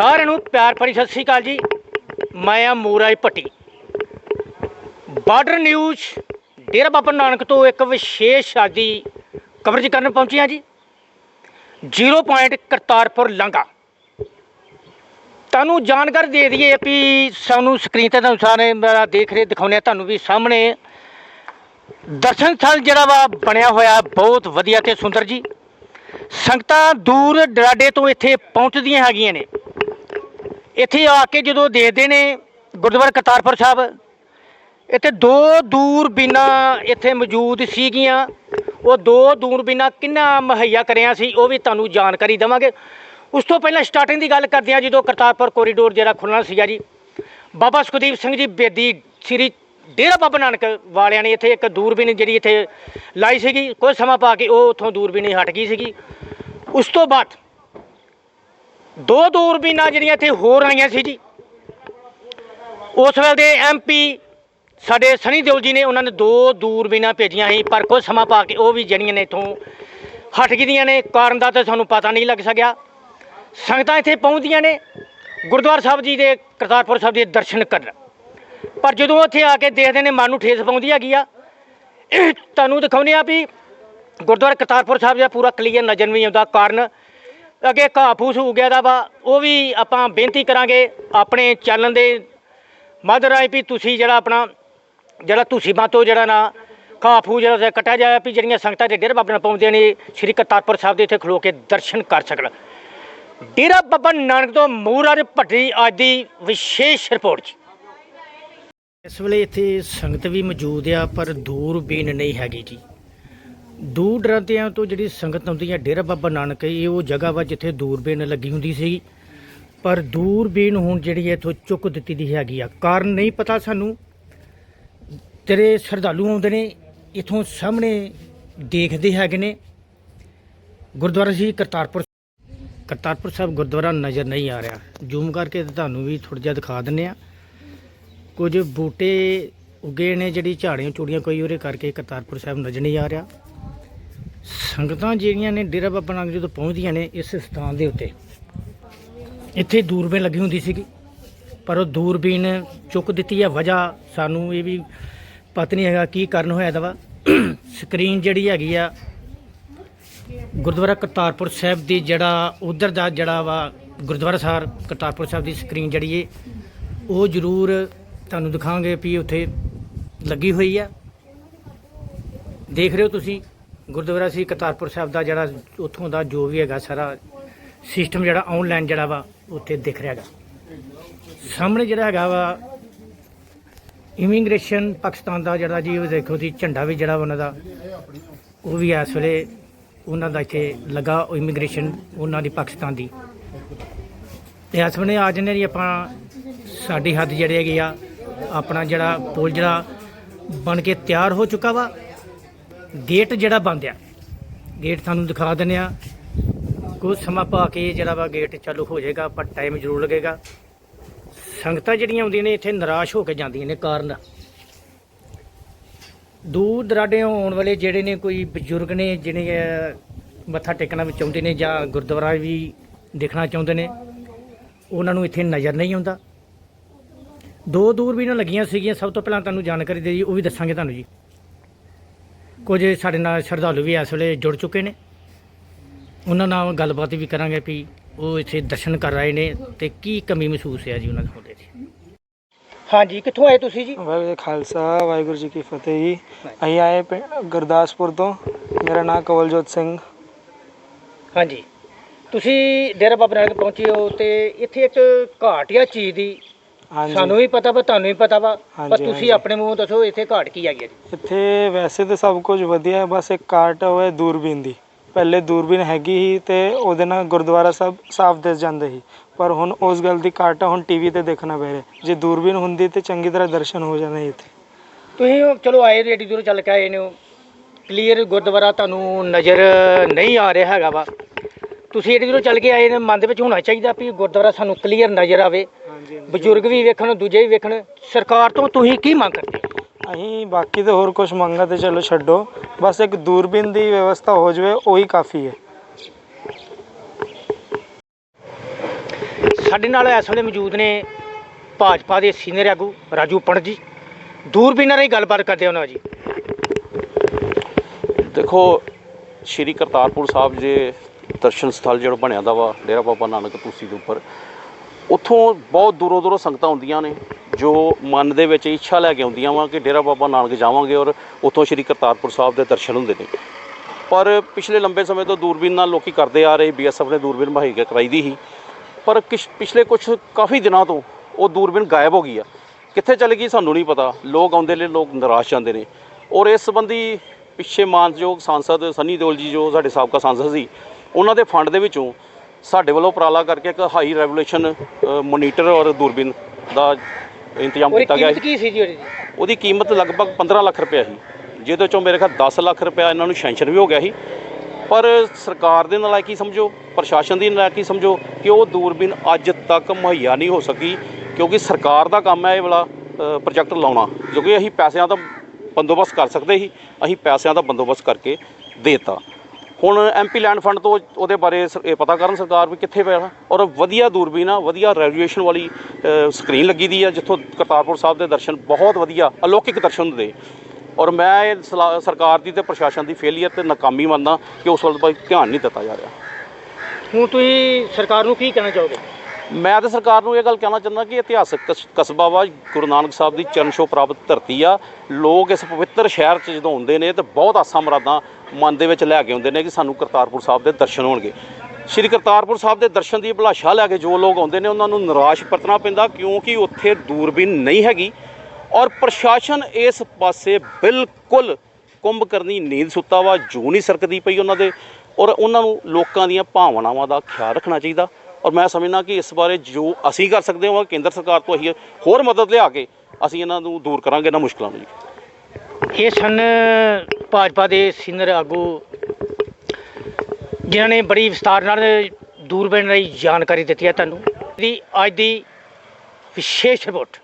ਸਾਰਿਆਂ ਨੂੰ ਪਿਆਰ ਭਰੀ ਸਤਿ ਸ੍ਰੀ ਅਕਾਲ ਜੀ। ਮੈਂ ਆ ਮੂਰਾਈ ਭੱਟੀ। ਬਾਰਡਰ ਨਿਊਜ਼, ਡੇਰਾ ਬਾਬਾ ਨਾਨਕ ਤੋਂ ਇੱਕ ਵਿਸ਼ੇਸ਼ ਆਦੀ ਕਵਰੇਜ ਕਰਨ ਪਹੁੰਚੇ ਹਾਂ ਜੀ। ਜ਼ੀਰੋ ਪੁਆਇੰਟ ਕਰਤਾਰਪੁਰ ਲਾਂਘਾ। ਤੁਹਾਨੂੰ ਜਾਣਕਾਰੀ ਦੇ ਦਈਏ ਵੀ ਸਾਨੂੰ ਸਕਰੀਨ ਤੇ ਤੁਹਾਨੂੰ ਸਾਰੇ ਮੇਰਾ ਦੇਖ ਰਹੇ, ਦਿਖਾਉਂਦੇ ਹਾਂ ਤੁਹਾਨੂੰ ਵੀ ਸਾਹਮਣੇ। ਦਰਸ਼ਨ ਸਥਲ ਜਿਹੜਾ ਵਾ ਬਣਿਆ ਹੋਇਆ, ਬਹੁਤ ਵਧੀਆ ਤੇ ਸੁੰਦਰ ਜੀ। ਸੰਗਤਾਂ ਦੂਰ ਦਰਾਡੇ ਤੋਂ ਇੱਥੇ ਪਹੁੰਚਦੀਆਂ ਹੈਗੀਆਂ ਨੇ। ਇੱਥੇ ਆ ਕੇ ਜਦੋਂ ਦੇਖਦੇ ਨੇ ਗੁਰਦੁਆਰਾ ਕਰਤਾਰਪੁਰ ਸਾਹਿਬ, ਇੱਥੇ ਦੋ ਦੂਰਬੀਨਾਂ ਇੱਥੇ ਮੌਜੂਦ ਸੀਗੀਆਂ। ਉਹ ਦੋ ਦੂਰਬੀਨਾਂ ਕਿੰਨਾ ਮੁਹੱਈਆ ਕਰਿਆ ਸੀ, ਉਹ ਵੀ ਤੁਹਾਨੂੰ ਜਾਣਕਾਰੀ ਦੇਵਾਂਗੇ। ਉਸ ਤੋਂ ਪਹਿਲਾਂ ਸਟਾਰਟਿੰਗ ਦੀ ਗੱਲ ਕਰਦੇ ਹਾਂ, ਜਦੋਂ ਕਰਤਾਰਪੁਰ ਕੋਰੀਡੋਰ ਜਿਹੜਾ ਖੁੱਲਣਾ ਸੀਗਾ ਜੀ। ਬਾਬਾ ਸੁਖਦੀਪ ਸਿੰਘ ਜੀ ਬੇਦੀ ਸ੍ਰੀ ਡੇਰਾ ਬਾਬਾ ਨਾਨਕ ਵਾਲਿਆਂ ਨੇ ਇੱਥੇ ਇੱਕ ਦੂਰਬੀਨ ਜਿਹੜੀ ਇੱਥੇ ਲਾਈ ਸੀਗੀ। ਕੁਝ ਸਮਾਂ ਪਾ ਕੇ ਉਹ ਉੱਥੋਂ ਦੂਰਬੀਨ ਹਟ ਗਈ ਸੀਗੀ। ਉਸ ਤੋਂ ਬਾਅਦ ਦੋ ਦੂਰਬੀਨਾਂ ਜਿਹੜੀਆਂ ਇੱਥੇ ਹੋਰ ਆਈਆਂ ਸੀ ਜੀ। ਉਸ ਵੇਲੇ ਦੇ ਐਮਪੀ ਸਾਡੇ ਸਨੀ ਦਿਓਲ ਜੀ ਨੇ ਉਹਨਾਂ ਨੇ ਦੋ ਦੂਰਬੀਨਾਂ ਭੇਜੀਆਂ ਸੀ, ਪਰ ਕੁਝ ਸਮਾਂ ਪਾ ਕੇ ਉਹ ਵੀ ਜਿਹੜੀਆਂ ਨੇ ਇੱਥੋਂ ਹਟ ਗਈਆਂ ਨੇ, ਕਾਰਨ ਦਾ ਤਾਂ ਸਾਨੂੰ ਪਤਾ ਨਹੀਂ ਲੱਗ ਸਕਿਆ। ਸੰਗਤਾਂ ਇੱਥੇ ਪਹੁੰਚਦੀਆਂ ਨੇ, ਗੁਰਦੁਆਰਾ ਸਾਹਿਬ ਜੀ ਦੇ, ਕਰਤਾਰਪੁਰ ਸਾਹਿਬ ਦੇ ਦਰਸ਼ਨ ਕਰਨ। ਪਰ ਜਦੋਂ ਉੱਥੇ ਆ ਕੇ ਦੇਖਦੇ ਨੇ, ਮਨ ਨੂੰ ਠੇਸ ਪਾਉਂਦੀ ਹੈਗੀ ਆ। ਤੁਹਾਨੂੰ ਦਿਖਾਉਂਦੇ ਆ ਵੀ ਗੁਰਦੁਆਰਾ ਕਰਤਾਰਪੁਰ ਸਾਹਿਬ ਦਾ ਪੂਰਾ ਕਲੀਅਰ ਨਜ਼ਰ ਨਹੀਂ ਆਉਂਦਾ, ਕਾਰਨ ਅੱਗੇ ਘਾਹ ਫੂਸ ਹੋ ਗਿਆ ਦਾ ਵਾ, ਉਹ ਵੀ ਆਪਾਂ ਬੇਨਤੀ ਕਰਾਂਗੇ ਆਪਣੇ ਚੈਨਲ ਦੇ ਮਾਧਰ ਰਾਏ ਵੀ ਤੁਸੀਂ ਜਿਹੜਾ ਆਪਣਾ, ਜਿਹੜਾ ਤੁਸੀਂ ਬਾਤੋਂ ਜਿਹੜਾ ਨਾ ਘਾਹ ਫੂਸ ਜਿਹੜਾ ਕੱਟਿਆ ਜਾਏ ਵੀ ਜਿਹੜੀਆਂ ਸੰਗਤਾਂ ਦੇ ਡੇਰਾ ਬਾਬਾ ਨਾਲ ਪਹੁੰਚਦੀਆਂ ਨੇ, ਸ੍ਰੀ ਕਰਤਾਰਪੁਰ ਸਾਹਿਬ ਦੇ ਇੱਥੇ ਖਲੋ ਕੇ ਦਰਸ਼ਨ ਕਰ ਸਕਣ। ਡੇਰਾ ਬਾਬਾ ਨਾਨਕ ਤੋਂ ਮੂਰਾਜ ਭੱਟੀ ਅੱਜ ਦੀ ਵਿਸ਼ੇਸ਼ ਰਿਪੋਰਟ ਜੀ ਇਸ ਵੇਲੇ ਇੱਥੇ ਸੰਗਤ ਵੀ ਮੌਜੂਦ ਆ, ਪਰ ਦੂਰਬੀਨ ਨਹੀਂ ਹੈਗੀ ਜੀ। ਦੂਰ ਦਰਾਂਤਿਆਂ ਤੋਂ ਜਿਹੜੀ ਸੰਗਤ ਆਉਂਦੀ ਹੈ, ਡੇਰਾ ਬਾਬਾ ਨਾਨਕ, ਇਹ ਉਹ ਜਗ੍ਹਾ ਵਾ ਜਿੱਥੇ ਦੂਰਬੀਨ ਲੱਗੀ ਹੁੰਦੀ ਸੀ। ਪਰ ਦੂਰਬੀਨ ਹੁਣ ਜਿਹੜੀ ਹੈ, ਇੱਥੋਂ ਚੁੱਕ ਦਿੱਤੀ ਦੀ ਹੈਗੀ ਆ। ਕਾਰਨ ਨਹੀਂ ਪਤਾ ਸਾਨੂੰ। ਤੇਰੇ ਸ਼ਰਧਾਲੂ ਆਉਂਦੇ ਨੇ, ਇਥੋਂ ਸਾਹਮਣੇ ਦੇਖਦੇ ਹੈਗੇ ਨੇ। ਗੁਰਦੁਆਰਾ ਸੀ ਕਰਤਾਰਪੁਰ ਕਰਤਾਰਪੁਰ ਸਾਹਿਬ ਗੁਰਦੁਆਰਾ ਨਜ਼ਰ ਨਹੀਂ ਆ ਰਿਹਾ। ਜ਼ੂਮ ਕਰਕੇ ਤੁਹਾਨੂੰ ਵੀ ਥੋੜ੍ਹਾ ਜਿਹਾ ਦਿਖਾ ਦਿੰਨੇ ਆ ਕੁਝ ਬੂਟੇ ਉਗੇ ਨੇ, ਜਿਹੜੀ ਝਾੜੀਆਂ ਚੂੜੀਆਂ ਕੋਈ ਉਹਦੇ ਕਰਕੇ ਕਰਤਾਰਪੁਰ ਸਾਹਿਬ ਨਜ਼ਰ ਨਹੀਂ ਆ ਰਿਹਾ। ਸੰਗਤਾਂ ਜਿਹੜੀਆਂ ਨੇ ਡੇਰਾ ਬਾਬਾ ਨਾਨਕ ਜਦੋਂ ਪਹੁੰਚਦੀਆਂ ਨੇ ਇਸ ਸਥਾਨ ਦੇ ਉੱਤੇ। ਇੱਥੇ ਦੂਰਬੀਨ ਲੱਗੀ ਹੁੰਦੀ ਸੀਗੀ, ਪਰ ਉਹ ਦੂਰਬੀਨ ਚੁੱਕ ਦਿੱਤੀ ਹੈ ਵਜ੍ਹਾ ਸਾਨੂੰ ਇਹ ਵੀ ਪਤਾ ਨਹੀਂ ਹੈਗਾ ਕੀ ਕਾਰਨ ਹੋਇਆ ਇਹਦਾ ਵਾ। ਸਕਰੀਨ ਜਿਹੜੀ ਹੈਗੀ ਆ ਗੁਰਦੁਆਰਾ ਕਰਤਾਰਪੁਰ ਸਾਹਿਬ ਦੀ ਜਿਹੜਾ ਉਧਰ ਦਾ ਜਿਹੜਾ ਵਾ ਗੁਰਦੁਆਰਾ ਸਾਹਿਬ ਕਰਤਾਰਪੁਰ ਸਾਹਿਬ ਦੀ ਸਕਰੀਨ ਜਿਹੜੀ ਏ, ਉਹ ਜ਼ਰੂਰ ਤੁਹਾਨੂੰ ਦਿਖਾਵਾਂਗੇ ਵੀ ਉੱਥੇ ਲੱਗੀ ਹੋਈ ਆ। ਦੇਖ ਰਹੇ ਹੋ ਤੁਸੀਂ ਗੁਰਦੁਆਰਾ ਸੀ ਕਰਤਾਰਪੁਰ ਸਾਹਿਬ ਦਾ ਜਿਹੜਾ ਉੱਥੋਂ ਦਾ ਜੋ ਵੀ ਹੈਗਾ ਸਾਰਾ ਸਿਸਟਮ ਜਿਹੜਾ ਆਨਲਾਈਨ ਜਿਹੜਾ ਵਾ, ਉੱਥੇ ਦਿਖ ਰਿਹਾ ਹੈਗਾ। ਸਾਹਮਣੇ ਜਿਹੜਾ ਹੈਗਾ ਵਾ ਇਮੀਗ੍ਰੇਸ਼ਨ ਪਾਕਿਸਤਾਨ ਦਾ ਜਿਹੜਾ ਜੀ, ਉਹ ਦੇਖੋ ਜੀ, ਝੰਡਾ ਵੀ ਜਿਹੜਾ ਉਹਨਾਂ ਦਾ, ਉਹ ਵੀ ਇਸ ਵੇਲੇ ਉਹਨਾਂ ਦਾ ਇੱਥੇ ਲੱਗਾ ਇਮੀਗ੍ਰੇਸ਼ਨ ਉਹਨਾਂ ਦੀ ਪਾਕਿਸਤਾਨ ਦੀ। ਤੇ ਇਸ ਵੇਲੇ ਆ ਜਨੇ ਜੀ ਆਪਾਂ, ਸਾਡੀ ਹੱਦ ਜਿਹੜੇ ਹੈਗੇ ਆ, ਆਪਣਾ ਜਿਹੜਾ ਪੁਲ ਜਿਹੜਾ ਬਣ ਕੇ ਤਿਆਰ ਹੋ ਚੁੱਕਾ ਵਾ। ਗੇਟ ਜਿਹੜਾ ਬੰਦ ਆ। ਗੇਟ ਤੁਹਾਨੂੰ ਦਿਖਾ ਦਿੰਦੇ ਆ। ਕੁਝ ਸਮਾਂ ਪਾ ਕੇ ਜਿਹੜਾ ਵਾ ਗੇਟ ਚਾਲੂ ਹੋ ਜਾਏਗਾ ਪਰ ਟਾਈਮ ਜ਼ਰੂਰ ਲੱਗੇਗਾ। ਸੰਗਤਾਂ ਜਿਹੜੀਆਂ ਆਉਂਦੀਆਂ ਨੇ ਇੱਥੇ ਨਿਰਾਸ਼ ਹੋ ਕੇ ਜਾਂਦੀਆਂ ਨੇ ਕਾਰਨ। ਦੂਰ ਦਰਾਡੇ ਆਉਣ ਵਾਲੇ ਜਿਹੜੇ ਨੇ ਕੋਈ ਬਜ਼ੁਰਗ ਨੇ ਜਿਹੜੇ ਮੱਥਾ ਟੇਕਣਾ ਵੀ ਚਾਹੁੰਦੇ ਨੇ ਜਾਂ ਗੁਰਦੁਆਰਾ ਵੀ ਦੇਖਣਾ ਚਾਹੁੰਦੇ ਨੇ, ਉਹਨਾਂ ਨੂੰ ਇੱਥੇ ਨਜ਼ਰ ਨਹੀਂ ਆਉਂਦਾ। ਦੋ ਦੂਰ ਵੀ ਨਾ ਲੱਗੀਆਂ ਸੀਗੀਆਂ। ਸਭ ਤੋਂ ਪਹਿਲਾਂ ਤੁਹਾਨੂੰ ਜਾਣਕਾਰੀ ਦੇ ਜੀ ਉਹ ਵੀ ਦੱਸਾਂਗੇ ਤੁਹਾਨੂੰ ਜੀ। ਕੁਝ ਸਾਡੇ ਨਾਲ ਸ਼ਰਧਾਲੂ ਵੀ ਇਸ ਵੇਲੇ ਜੁੜ ਚੁੱਕੇ ਨੇ। ਉਹਨਾਂ ਨਾਲ ਗੱਲਬਾਤ ਵੀ ਕਰਾਂਗੇ ਵੀ ਉਹ ਇੱਥੇ ਦਰਸ਼ਨ ਕਰ ਰਹੇ ਨੇ ਤੇ ਕੀ ਕਮੀ ਮਹਿਸੂਸ ਹੈ ਜੀ ਉਹਨਾਂ ਦੇ ਹੁੰਦੇ ਜੀ ਹਾਂਜੀ ਕਿੱਥੋਂ ਆਏ ਤੁਸੀਂ ਜੀ? ਵਾਹਿਗੁਰੂ ਜੀ ਕਾ ਖਾਲਸਾ ਵਾਹਿਗੁਰੂ ਜੀ ਕੀ ਫਤਿਹ ਜੀ। ਅਸੀਂ ਆਏ ਪਿੰ- ਗੁਰਦਾਸਪੁਰ ਤੋਂ। ਮੇਰਾ ਨਾਮ ਕਵਲਜੋਤ ਸਿੰਘ। ਹਾਂਜੀ। ਤੁਸੀਂ ਡੇਰਾ ਬਾਬਾ ਨਾਨਕ ਪਹੁੰਚੇ ਹੋ ਤੇ ਇੱਥੇ ਇੱਕ ਘਾਟ ਆ ਚੀਜ਼ ਦੀ ਹਾਂਜੀ। ਸਾਨੂੰ ਵੀ ਪਤਾ ਵਾ ਤੁਹਾਨੂੰ ਵੀ ਪਤਾ ਵਾ ਪਰ ਹਾਂਜੀ, ਤੁਸੀਂ ਹਾਂਜੀ। ਆਪਣੇ ਮੂੰਹੋਂ ਦੱਸੋ ਇੱਥੇ ਘਾਟ ਕੀ ਹੈਗੀ ਹੈ ਜੀ? ਇੱਥੇ ਵੈਸੇ ਤਾਂ ਸਭ ਕੁਝ ਵਧੀਆ ਹੈ ਬਸ ਇੱਕ ਕਾਟ ਹੋਏ ਦੂਰਬੀਨ ਦੀ। ਪਹਿਲੇ ਦੂਰਬੀਨ ਹੈਗੀ ਸੀ ਤੇ ਉਹਦੇ ਨਾਲ ਗੁਰਦੁਆਰਾ ਸਾਹਿਬ ਸਾਫ਼ ਦਿਸ ਜਾਂਦੇ ਸੀ। ਪਰ ਹੁਣ ਉਸ ਗੱਲ ਦੀ ਕਾਟ ਆ ਹੁਣ ਟੀਵੀ ਤੇ ਦੇਖਣਾ ਪੈ ਰਿਹਾ। ਜੇ ਦੂਰਬੀਨ ਹੁੰਦੀ ਤੇ ਚੰਗੀ ਤਰ੍ਹਾਂ ਦਰਸ਼ਨ ਹੋ ਜਾਣੇ ਇੱਥੇ। ਤੁਸੀਂ ਉਹ ਚਲੋ ਆਏ ਰੇਡੀ ਦੂਰ ਚੱਲ ਕੇ ਆਏ ਨੇ ਕਲੀਅਰ ਗੁਰਦੁਆਰਾ ਤੁਹਾਨੂੰ ਨਜ਼ਰ ਨਹੀਂ ਆ ਰਿਹਾ ਹੈਗਾ ਵਾ। ਤੁਸੀਂ ਏਡੀ ਦੂਰੋਂ ਚੱਲ ਕੇ ਆਏ ਨੇ ਮਨ ਦੇ ਵਿੱਚ ਹੋਣਾ ਚਾਹੀਦਾ ਵੀ ਗੁਰਦੁਆਰਾ ਸਾਨੂੰ ਕਲੀਅਰ ਨਜ਼ਰ ਆਵੇ। ਬਜ਼ੁਰਗ ਵੀ ਵੇਖਣ ਦੂਜੇ ਵੀ ਵੇਖਣ ਸਰਕਾਰ ਤੋਂ ਤੁਸੀਂ ਕੀ ਮੰਗ ਕਰਦੇ ਹੋ? ਅਸੀਂ ਬਾਕੀ ਤੇ ਹੋਰ ਕੁਝ ਮੰਗਾ ਤੇ ਚਲੋ ਛੱਡੋ। ਬਸ ਇੱਕ ਦੂਰਬੀਨ ਦੀ ਵਿਵਸਥਾ ਹੋ ਜਾਵੇ ਉਹੀ ਕਾਫੀ ਹੈ। ਸਾਡੇ ਨਾਲ ਇਸ ਵੇਲੇ ਮੌਜੂਦ ਨੇ ਭਾਜਪਾ ਦੇ ਸੀਨੀਅਰ ਆਗੂ ਰਾਜੂ ਪੰਡ ਜੀ। ਦੂਰਬੀਨਾਂ ਰਾਹੀਂ ਗੱਲਬਾਤ ਕਰਦੇ ਉਹਨਾਂ ਜੀ। ਦੇਖੋ ਸ਼੍ਰੀ ਕਰਤਾਰਪੁਰ ਸਾਹਿਬ ਜੇ ਦਰਸ਼ਨ ਸਥਲ ਜਿਹੜਾ ਬਣਿਆ ਦਾ ਵਾ ਡੇਰਾ ਬਾਬਾ ਨਾਨਕ ਤੁਲਸੀ ਦੇ ਉੱਪਰ ਉੱਥੋਂ ਬਹੁਤ ਦੂਰੋਂ ਦੂਰੋਂ ਸੰਗਤਾਂ ਆਉਂਦੀਆਂ ਨੇ, ਜੋ ਮਨ ਦੇ ਵਿੱਚ ਇੱਛਾ ਲੈ ਕੇ ਆਉਂਦੀਆਂ ਵਾਂ ਕਿ ਡੇਰਾ ਬਾਬਾ ਨਾਨਕ ਜਾਵਾਂਗੇ ਔਰ ਉੱਥੋਂ ਸ਼੍ਰੀ ਕਰਤਾਰਪੁਰ ਸਾਹਿਬ ਦੇ ਦਰਸ਼ਨ ਹੁੰਦੇ ਨੇ। ਪਰ ਪਿਛਲੇ ਲੰਬੇ ਸਮੇਂ ਤੋਂ ਦੂਰਬੀਨ ਨਾਲ ਲੋਕੀ ਕਰਦੇ ਆ ਰਹੇ, ਬੀਐਸਐਫ ਨੇ ਦੂਰਬੀਨ ਮੁਹੱਈਆ ਕਰਾਈ ਦੀ ਸੀ। ਪਰ ਕਿਛ, ਪਿਛਲੇ ਕੁਝ ਕਾਫੀ ਦਿਨਾਂ ਤੋਂ ਉਹ ਦੂਰਬੀਨ ਗਾਇਬ ਹੋ ਗਈ ਆ। ਕਿੱਥੇ ਚਲੀ ਗਈ ਸਾਨੂੰ ਨਹੀਂ ਪਤਾ। ਲੋਕ ਆਉਂਦੇ ਨੇ, ਲੋਕ ਨਿਰਾਸ਼ ਜਾਂਦੇ ਨੇ। ਔਰ ਇਸ ਸੰਬੰਧੀ ਪਿੱਛੇ ਮਾਨਯੋਗ ਸਾਂਸਦ ਸਨੀ ਦਿਓਲ ਜੀ ਜੋ ਸਾਡੇ ਸਾਬਕਾ ਸਾਂਸਦ ਸੀ, ਉਹਨਾਂ ਦੇ ਫੰਡ ਦੇ ਵਿੱਚੋਂ ਸਾਡੇ ਵੱਲੋਂ ਉਪਰਾਲਾ ਕਰਕੇ ਇੱਕ ਹਾਈ ਰੈਗੂਲੇਸ਼ਨ ਮੋਨੀਟਰ ਔਰ ਦੂਰਬੀਨ ਦਾ ਇੰਤਜ਼ਾਮ ਕੀਤਾ ਗਿਆ ਸੀ। ਕੀ ਸੀ ਜੀ ਉਹਦੀ? ਕੀਮਤ ਲਗਭਗ 15 ਲੱਖ ਰੁਪਏ ਸੀ ਜਿਹਦੇ ਚੋਂ ਮੇਰੇ ਖਿਆਲ 10 ਲੱਖ ਰੁਪਏ ਇਹਨਾਂ ਨੂੰ ਸ਼ੈਂਕਸ਼ਨ ਵੀ ਹੋ ਗਿਆ ਸੀ। ਪਰ ਸਰਕਾਰ ਦੇ ਨਲਾਇਕੀ ਸਮਝੋ? ਪ੍ਰਸ਼ਾਸਨ ਦੀ ਨਲਾਇਕੀ ਸਮਝੋ? ਕਿ ਉਹ ਦੂਰਬੀਨ ਅੱਜ ਤੱਕ ਮੁਹੱਈਆ ਨਹੀਂ ਹੋ ਸਕੀ ਕਿਉਂਕਿ ਸਰਕਾਰ ਦਾ ਕੰਮ ਹੈ ਇਹ ਵਾਲਾ ਪ੍ਰੋਜੈਕਟ ਲਾਉਣਾ ਕਿਉਂਕਿ ਅਸੀਂ ਪੈਸਿਆਂ ਦਾ ਬੰਦੋਬਸਤ ਕਰ ਸਕਦੇ ਸੀ ਅਸੀਂ ਪੈਸਿਆਂ ਦਾ ਬੰਦੋਬਸਤ ਕਰਕੇ ਦੇਤਾ। ਹੁਣ ਐਮਪੀ ਲੈਂਡ ਫੰਡ ਤੋਂ ਉਹਦੇ ਬਾਰੇ ਸ- ਇਹ ਪਤਾ ਕਰਨ ਸਰਕਾਰ ਵੀ ਕਿੱਥੇ ਪਿਆ ਔਰ ਵਧੀਆ ਦੂਰਬੀਨ ਆ ਵਧੀਆ ਰੈਜੂਏਸ਼ਨ ਵਾਲੀ ਸਕਰੀਨ ਲੱਗੀ ਦੀ ਆ, ਜਿੱਥੋਂ ਕਰਤਾਰਪੁਰ ਸਾਹਿਬ ਦੇ ਦਰਸ਼ਨ ਬਹੁਤ ਵਧੀਆ, ਅਲੌਕਿਕ ਦਰਸ਼ਨ ਹੁੰਦੇ। ਔਰ ਮੈਂ ਇਹ ਸਲਾ- ਸਰਕਾਰ ਦੀ ਤੇ ਪ੍ਰਸ਼ਾਸਨ ਦੀ ਫੇਲੀਅਰ ਤੇ ਨਾਕਾਮੀ ਮੰਨਦਾ ਕਿ ਉਸ ਵੱਲ ਭਾਈ ਧਿਆਨ ਨਹੀਂ ਦਿੱਤਾ ਜਾ ਰਿਹਾ। ਹੁਣ ਤੁਸੀਂ ਸਰਕਾਰ ਨੂੰ ਕੀ ਕਹਿਣਾ ਚਾਹੋਗੇ? ਮੈਂ ਤਾਂ ਸਰਕਾਰ ਨੂੰ ਇਹ ਗੱਲ ਕਹਿਣਾ ਚਾਹੁੰਦਾ ਕਿ ਇਤਿਹਾਸਕ ਕਸ- ਕਸਬਾ ਵਾ, ਗੁਰੂ ਨਾਨਕ ਸਾਹਿਬ ਦੀ ਚਰਨ ਛੋਹ ਪ੍ਰਾਪਤ ਧਰਤੀ ਆ। ਲੋਕ ਇਸ ਪਵਿੱਤਰ ਸ਼ਹਿਰ 'ਚ ਜਦੋਂ ਆਉਂਦੇ ਨੇ ਤੇ ਬਹੁਤ ਆਸਾਂ ਮੁਰਾਦਾਂ ਮਨ ਦੇ ਵਿੱਚ ਲੈ ਕੇ ਆਉਂਦੇ ਨੇ ਕਿ ਸਾਨੂੰ ਕਰਤਾਰਪੁਰ ਸਾਹਿਬ ਦੇ ਦਰਸ਼ਨ ਹੋਣਗੇ। ਸ਼੍ਰੀ ਕਰਤਾਰਪੁਰ ਸਾਹਿਬ ਦੇ ਦਰਸ਼ਨ ਦੀ ਅਭਿਲਾਸ਼ਾ ਲੈ ਕੇ ਜੋ ਲੋਕ ਆਉਂਦੇ ਨੇ, ਉਹਨਾਂ ਨੂੰ ਨਿਰਾਸ਼ ਪਰਤਣਾ ਪੈਂਦਾ ਕਿਉਂਕਿ ਉੱਥੇ ਦੂਰਬੀਨ ਨਹੀਂ ਹੈਗੀ ਔਰ ਪ੍ਰਸ਼ਾਸਨ ਇਸ ਪਾਸੇ ਬਿਲਕੁਲ ਕੁੰਭ ਕਰਨੀ, ਨੀਂਦ ਸੁੱਤਾ ਵਾ, ਜੂ ਨਹੀਂ ਸਰਕਦੀ ਪਈ ਉਹਨਾਂ ਦੇ ਔਰ ਉਹਨਾਂ ਨੂੰ ਲੋਕਾਂ ਦੀਆਂ ਭਾਵਨਾਵਾਂ ਦਾ ਖਿਆਲ ਰੱਖਣਾ ਚਾਹੀਦਾ। ਔਰ ਮੈਂ ਸਮਝਣਾ ਕਿ ਇਸ ਬਾਰੇ ਜੋ ਅਸੀਂ ਕਰ ਸਕਦੇ ਹਾਂ ਕੇਂਦਰ ਸਰਕਾਰ ਤੋਂ ਅਸੀਂ ਹੋਰ ਮਦਦ ਲਿਆ ਕੇ ਅਸੀਂ ਇਹਨਾਂ ਨੂੰ ਦੂਰ ਕਰਾਂਗੇ, ਇਹਨਾਂ ਮੁਸ਼ਕਲਾਂ ਨੂੰ ਜੀ। ਇਹ ਸਨ ਭਾਜਪਾ ਦੇ ਸੀਨੀਅਰ ਆਗੂ, ਜਿਨ੍ਹਾਂ ਨੇ ਬੜੀ ਵਿਸਤਾਰ ਨਾਲ ਦੂਰਬੀਨ ਰਾਹੀਂ ਜਾਣਕਾਰੀ ਦਿੱਤੀ ਹੈ ਤੁਹਾਨੂੰ। ਦੀ ਅੱਜ ਦੀ ਵਿਸ਼ੇਸ਼ ਰਿਪੋਰਟ।